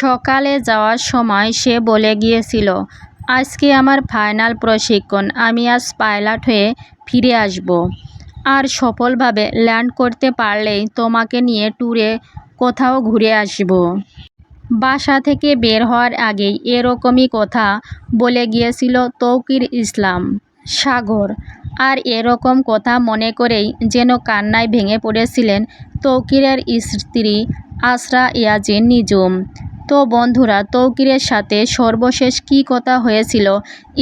সকালে যাওয়ার সময় সে বলে গিয়েছিল, আজকে আমার ফাইনাল প্রশিক্ষণ, আমি আজ পাইলট হয়ে ফিরে আসব। আর সফলভাবে ল্যান্ড করতে পারলেই তোমাকে নিয়ে ট্যুরে কোথাও ঘুরে আসব। বাসা থেকে বের হওয়ার আগেই এরকমই কথা বলে গিয়েছিল তৌকির ইসলাম। সাগর, আর এরকম কথা মনে করেই যেন কান্নায় ভেঙে পড়েছিলেন তৌকিরের স্ত্রী আসরা ইয়াজিন নিজুম। তো বন্ধুরা, তৌকিরের সাথে সর্বশেষ কী কথা হয়েছিল?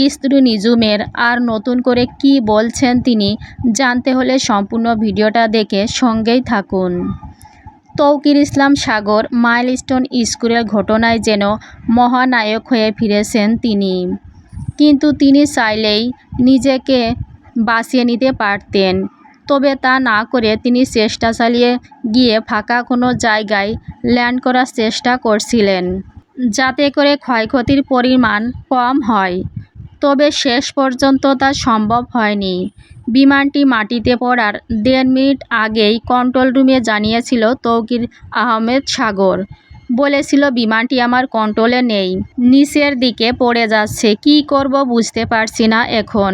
স্ত্রী নিজুমের আর নতুন করে কি বলছেন তিনি জানতে হলে সম্পূর্ণ ভিডিওটা দেখে সঙ্গেই থাকুন। তৌকির ইসলাম সাগর মাইলস্টোন স্কুলের ঘটনায় যেন মহানায়ক হয়ে ফিরেছেন তিনি। কিন্তু তিনি চাইলেই নিজেকে বাঁচিয়ে নিতে পারতেন। তবে তা না করে তিনি চেষ্টা চালিয়ে গিয়ে ফাঁকা কোনো জায়গায় ল্যান্ড করার চেষ্টা করছিলেন, যাতে করে ক্ষয়ক্ষতির পরিমাণ কম হয়। তবে শেষ পর্যন্ত তা সম্ভব হয়নি। বিমানটি মাটিতে পড়ার দেড় মিনিট আগেই কন্ট্রোল রুমে জানিয়েছিল তৌকির আহমেদ সাগর। বলেছিল, বিমানটি আমার কন্ট্রোলে নেই। নিচের দিকে পড়ে যাচ্ছে। কি করব বুঝতে পারছি না এখন।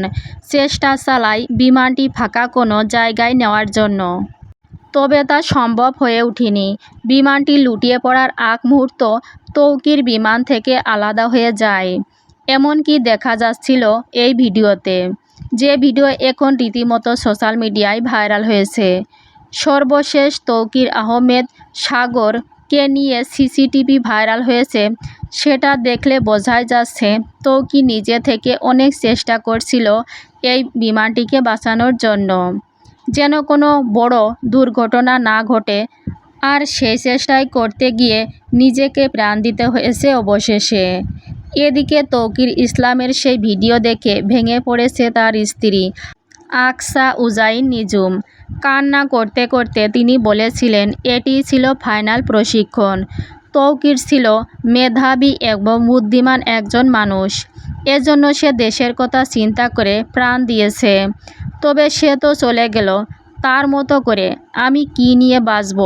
চেষ্টা চালাই বিমানটি ফাঁকা কোনো জায়গায় নেওয়ার জন্য। তবে তা সম্ভব হয়ে ওঠেনি বিমানটি লুটিয়ে পড়ার আগ মুহূর্ত তৌকির বিমান থেকে আলাদা হয়ে যায়। এমনকি দেখা যাচ্ছিল এই ভিডিওতে। যে ভিডিও এখন রীতিমতো সোশ্যাল মিডিয়ায় ভাইরাল হয়েছে। সর্বশেষ তৌকির আহমেদ সাগরকে নিয়ে সিসিটিভি ভাইরাল হয়েছে, সেটা দেখলে বোঝাই যাচ্ছে তৌকি নিজে থেকে অনেক চেষ্টা করছিল এই বিমানটিকে বাঁচানোর জন্য। যেন কোনো বড় দুর্ঘটনা না ঘটে, আর সেই চেষ্টাই করতে গিয়ে নিজেকে প্রাণ দিতে হয়েছে অবশেষে। এদিকে তৌকির ইসলামের সেই ভিডিও দেখে ভেঙে পড়েছে তার স্ত্রী। আকসা উজাইন নিজুম কান্না করতে করতে তিনি বলেছিলেন, এটি ছিল ফাইনাল প্রশিক্ষণ। তৌকির ছিল মেধাবী এবং বুদ্ধিমান একজন মানুষ। এজন্য সে দেশের কথা চিন্তা করে প্রাণ দিয়েছে। তবে সে তো চলে গেল। তার মতো করে আমি কি নিয়ে বাঁচব?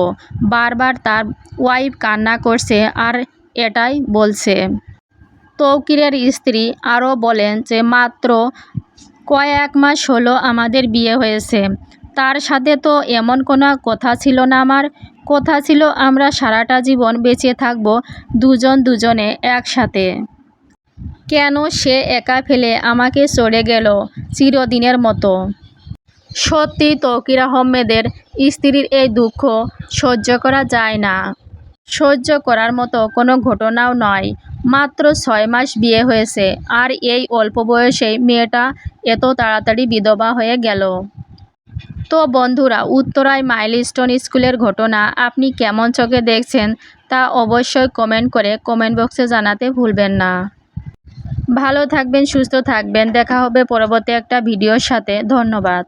বারবার তার ওয়াইফ কান্না করছে আর এটাই বলছে। তৌকিরের স্ত্রী আরও বলেন যে, মাত্র কয়েক মাস হলো আমাদের বিয়ে হয়েছে। তার সাথে তো এমন কোনো কথা ছিল না আমার। কথা ছিল, আমরা সারাটা জীবন বেঁচে থাকব, দুজন দুজনে একসাথে। কেন সে একা ফেলে আমাকে চড়ে গেল চিরদিনের মতো? সত্যি তৌকির আহমেদের স্ত্রীর এই দুঃখ সহ্য করা যায় না। সহ্য করার মতো কোনো ঘটনাও নয়। মাত্র ছয় মাস বিয়ে হয়েছে। আর এই অল্প বয়সেই মেয়েটা এত তাড়াতাড়ি বিধবা হয়ে গেল। তো বন্ধুরা, উত্তরায় মাইলস্টোন স্কুলের ঘটনা আপনি কেমন চোখে দেখছেন তা অবশ্যই কমেন্ট করে কমেন্ট বক্সে জানাতে ভুলবেন না। ভালো থাকবেন, সুস্থ থাকবেন। দেখা হবে পরবর্তী একটা ভিডিওর সাথে। ধন্যবাদ।